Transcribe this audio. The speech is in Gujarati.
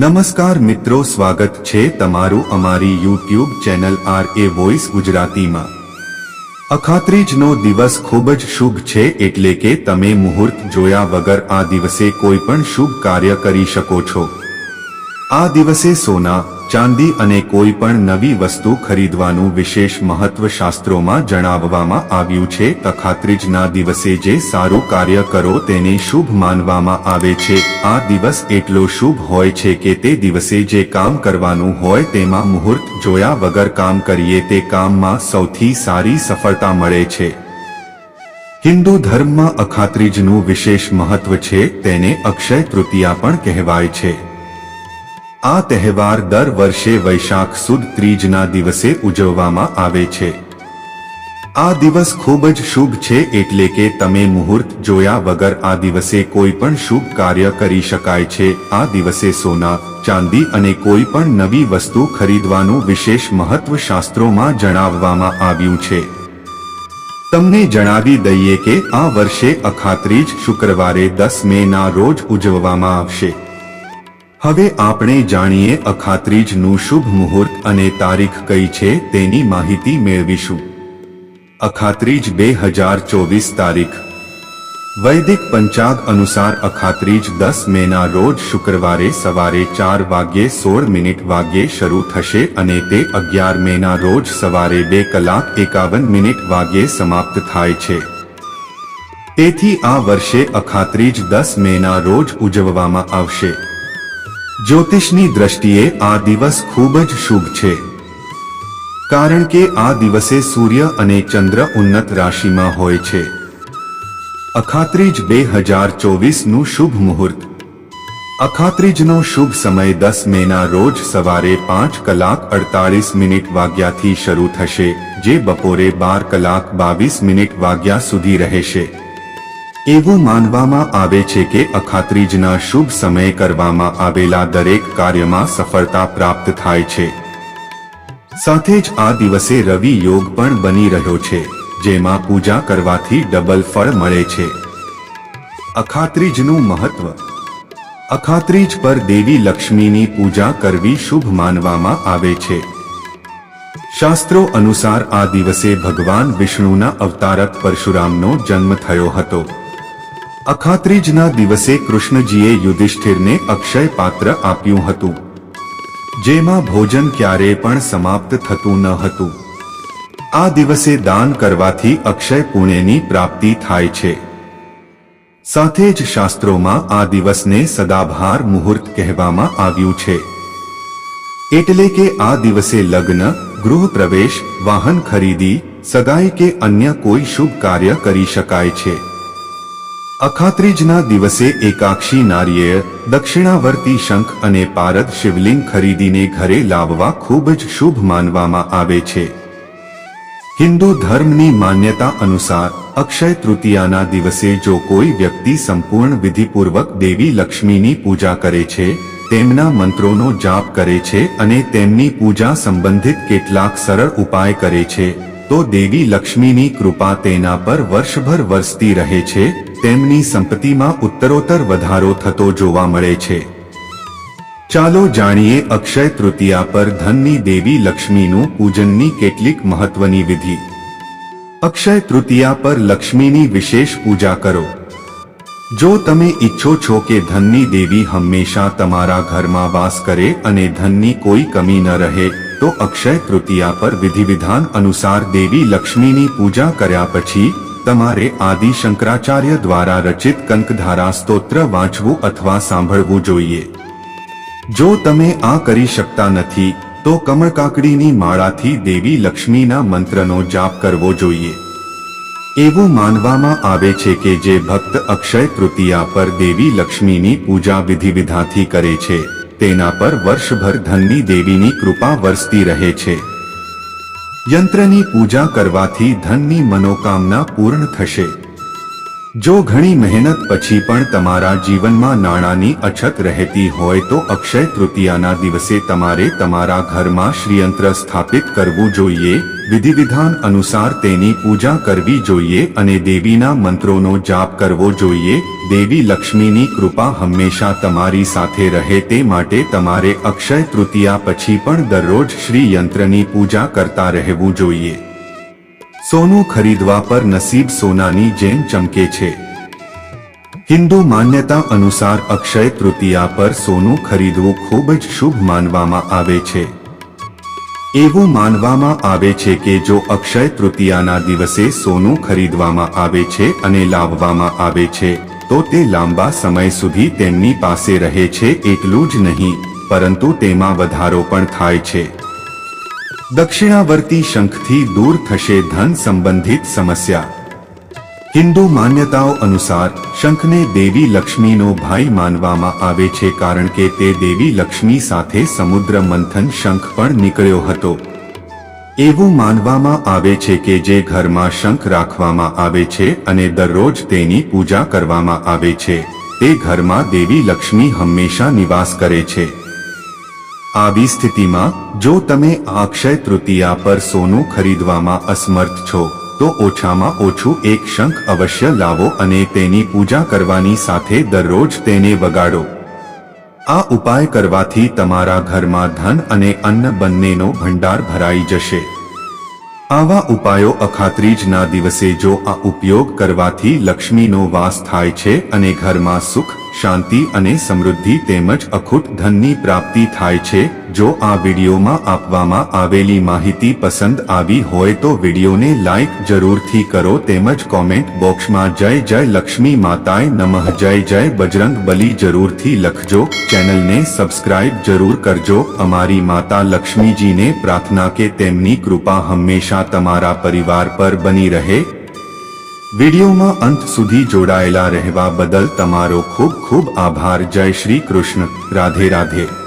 નમસ્કાર મિત્રો, સ્વાગત છે તમારું અમારી YouTube channel R A voice ગુજરાતીમાં. અખાત્રીજનો દિવસ ખૂબ જ શુભ છે એટલે કે તમે મુહૂર્ત જોયા વગર આ દિવસે કોઈ પણ શુભ કાર્ય કરી શકો છો. આ દિવસે સોના ચાંદી અને કોઈ પણ નવી વસ્તુ ખરીદવાનું વિશેષ મહત્વ શાસ્ત્રોમાં જણાવવામાં આવ્યું છે. તખાત્રીજના દિવસે જે સારું કાર્ય કરો તેને શુભ માનવામાં આવે છે. આ દિવસ એટલો શુભ હોય છે કે તે દિવસે જે કામ કરવાનું હોય તેમાં મુહૂર્ત જોયા વગર કામ કરીએ તે કામમાં સૌથી સારી સફળતા મળે છે. હિન્દુ ધર્મમાં અખાત્રીજનું વિશેષ મહત્વ છે તેને અક્ષય તૃતીયા પણ કહેવાય છે. આ તહેવાર દર વર્ષે વૈશાખ સુદ ત્રીજના દિવસે ઉજવવામાં આવે છે. આ દિવસ ખૂબ જ શુભ છે એટલે કે તમે મુહૂર્ત જોયા વગર આ દિવસે કોઈ પણ શુભ કાર્ય કરી શકાય છે. આ દિવસે સોના, ચાંદી અને કોઈ પણ નવી વસ્તુ ખરીદવાનું વિશેષ મહત્વ શાસ્ત્રોમાં જણાવવામાં આવ્યું છે. તમને જણાવી દઈએ કે આ વર્ષે અખાત્રીજ શુક્રવારે દસ મે ના રોજ ઉજવવામાં આવશે. હવે આપણે જાણીએ અખાત્રીજનું શુભ મુહૂર્ત અને તારીખ કઈ છે તેની માહિતી મેળવીશું. અખાત્રીજ બે હજાર ચોવીસ તારીખ. વૈદિક પંચાગ અનુસાર અખાત્રીજ દસ મેના રોજ શુક્રવારે સવારે ચાર વાગ્યે સોળ મિનિટ વાગ્યે શરૂ થશે અને તે અગિયાર મેના રોજ સવારે બે કલાક એકાવન મિનિટ વાગ્યે સમાપ્ત થાય છે. તેથી આ વર્ષે અખાત્રીજ દસ મેના રોજ ઉજવવામાં આવશે. જ્યોતિષની દ્રષ્ટિએ આ દિવસ ખૂબ જ શુભ છે. કારણ કે આ દિવસે સૂર્ય અને ચંદ્ર ઉન્નત રાશિમાં હોય છે. અખાત્રીજ બે હજાર ચોવીસનું શુભ મુહૂર્ત. અખાત્રીજનો શુભ સમય દસ મેના રોજ સવારે પાંચ કલાક અડતાળીસ મિનિટ વાગ્યાથી શરૂ થશે, જે બપોરે બાર કલાક બાવીસ મિનિટ વાગ્યા સુધી રહેશે. એવું માનવામાં આવે છે કે અખાત્રીજના શુભ સમયે કરવામાં આવેલા દરેક કાર્યમાં સફળતા પ્રાપ્ત થાય છે. સાથે જ આ દિવસે રવિ યોગ પણ બની રહ્યો છે, જેમાં પૂજા કરવાથી ડબલ ફળ મળે છે. અખાત્રીજનું મહત્વ. અખાત્રીજ પર દેવી લક્ષ્મીની પૂજા કરવી શુભ માનવામાં આવે છે. શાસ્ત્રો અનુસાર આ દિવસે ભગવાન વિષ્ણુના અવતારક પરશુરામનો જન્મ થયો હતો. અખાત્રીજના દિવસે કૃષ્ણજીએ યુધિષ્ઠિરને અક્ષય પાત્ર આપ્યું હતું, જેમાં ભોજન ક્યારેય પણ સમાપ્ત થતું ન હતું. આ દિવસે દાન કરવાથી અક્ષય પુણ્યની પ્રાપ્તિ થાય છે. સાથે જ શાસ્ત્રોમાં આ દિવસને સદાભાર મુહૂર્ત કહેવામાં આવ્યું છે. એટલે કે આ દિવસે લગ્ન, ગૃહ પ્રવેશ, વાહન ખરીદી, સગાઈ કે અન્ય કોઈ શુભ કાર્ય કરી શકાય છે. અખાત્રીજના દિવસે એકાક્ષી નારીએ દક્ષિણાવર્તી શંખ અને પારદ શિવલિંગ ખરીદીને ઘરે લાવવા ખૂબ જ શુભ માનવામાં આવે છે. હિન્દુ ધર્મની માન્યતા અનુસાર અક્ષય તૃતીયાના દિવસે જો કોઈ વ્યક્તિ સંપૂર્ણ વિધિપૂર્વક દેવી લક્ષ્મીની પૂજા કરે છે, તેમના મંત્રોનો જાપ કરે છે અને તેમની પૂજા સંબંધિત કેટલાક સરળ ઉપાય કરે છે, તો દેવી લક્ષ્મીની કૃપા તેના પર વર્ષભર વરસતી રહે છે તેમની સંપત્તિમાં ઉત્તરોત્તર વધારો થતો જોવા મળે છે. ચાલો જાણીએ અક્ષય તૃતીયા પર ધનની દેવી લક્ષ્મીનું પૂજનની કેટલીક મહત્વની વિધિ. અક્ષય તૃતીયા પર લક્ષ્મીની વિશેષ પૂજા કરો. જો તમે ઈચ્છો છો કે ધનની દેવી હંમેશા તમારા ઘરમાં વાસ કરે અને ધનની કોઈ કમી ન રહે, તો અક્ષય તૃતીયા પર વિધિવિધાન અનુસાર દેવી લક્ષ્મીની પૂજા કર્યા પછી તમારે આદિ શંકરાચાર્ય દ્વારા રચિત કંકધારા સ્તોત્ર વાંચવું અથવા સાંભળવું જોઈએ. જો તમે આ કરી શકતા નથી, તો કમળકાકડીની માળાથી દેવી લક્ષ્મીના મંત્રનો જાપ કરવો જોઈએ. એવું માનવામાં આવે છે કે જે ભક્ત અક્ષય તૃતીયા પર દેવી લક્ષ્મીની પૂજા વિધિવિધાથી કરે છે, તેના પર વર્ષભર ધનની દેવીની કૃપા વરસતી રહે છે. યંત્રની પૂજા કરવાથી ધનની મનોકામના પૂર્ણ થશે. જો ઘણી મહેનત પછી પણ તમારા જીવનમાં નાણાંની અછત રહેતી હોય તો અક્ષય તૃતીયાના દિવસે તમારે તમારા ઘરમાં શ્રીયંત્ર સ્થાપિત કરવું જોઈએ. વિધિવિધાન અનુસાર તેની પૂજા કરવી જોઈએ અને દેવીના મંત્રોનો જાપ કરવો જોઈએ. દેવી લક્ષ્મીની કૃપા હંમેશા તમારી સાથે રહે તે માટે તમારે અક્ષય તૃતીયા પછી પણ દરરોજ શ્રીયંત્રની પૂજા કરતા રહેવું જોઈએ. સોનું ખરીદવા પર નસીબ સોનાની જેમ ચમકે છે. હિન્દુ માન્યતા અનુસાર અક્ષય તૃતીયા પર સોનું ખરીદવું ખૂબ જ શુભ માનવામાં આવે છે. એવું માનવામાં આવે છે કે જો અક્ષય તૃતીયાના દિવસે સોનું ખરીદવામાં આવે છે અને લાવવામાં આવે છે, તો તે લાંબા સમય સુધી તેમની પાસે રહે છે એટલું જ નહીં, પરંતુ તેમાં વધારો પણ થાય છે. દક્ષિણાવર્તી શંખથી દૂર થશે ધન સંબંધિત સમસ્યા. હિન્દુ માન્યતાઓ અનુસાર શંખને દેવી લક્ષ્મીનો ભાઈ માનવામાં આવે છે કારણ કે તે દેવી લક્ષ્મી સાથે સમુદ્ર મંથન શંખ પણ નીકળ્યો હતો. એવું માનવામાં આવે છે કે જે ઘરમાં શંખ રાખવામાં આવે છે અને દરરોજ તેની પૂજા કરવામાં આવે છે, તે ઘરમાં દેવી લક્ષ્મી હંમેશા નિવાસ કરે છે. આવી સ્થિતિમાં, જો તમે અક્ષય તૃતીયા પર સોનું ખરીદવામાં અસમર્થ છો, તો ઓછામાં ઓછું એક શંખ અવશ્ય લાવો અને તેની પૂજા કરવાની સાથે દરરોજ તેને વગાડો. આ ઉપાય કરવાથી તમારા ઘરમાં ધન અને અન્ન બંનેનો ભંડાર ભરાઈ જશે. આવા ઉપાયો અખાત્રીજના દિવસે જો આ ઉપયોગ કરવાથી લક્ષ્મીનો વાસ થાય છે અને ઘરમાં સુખ, શાંતિ અને સમૃદ્ધિ તેમજ અખૂટ ધનની પ્રાપ્તિ થાય છે જો આ વિડીયોમાં આપવામાં આવેલી માહિતી પસંદ આવી હોય તો વિડીયોને લાઈક જરૂરથી કરો તેમજ કોમેન્ટ બોક્સમાં જય જય લક્ષ્મી માતાએ નમઃ, જય જય બજરંગ બલી જરૂરથી લખજો. ચેનલને સબસ્ક્રાઇબ જરૂર કરજો. અમારી માતા લક્ષ્મીજીને પ્રાર્થના કે તેમની કૃપા હંમેશા તમારા પરિવાર પર બની રહે. વિડીયોમાં અંત સુધી જોડાયેલા રહેવા બદલ તમારો ખૂબ ખૂબ આભાર. જય શ્રી કૃષ્ણ. રાધે રાધે.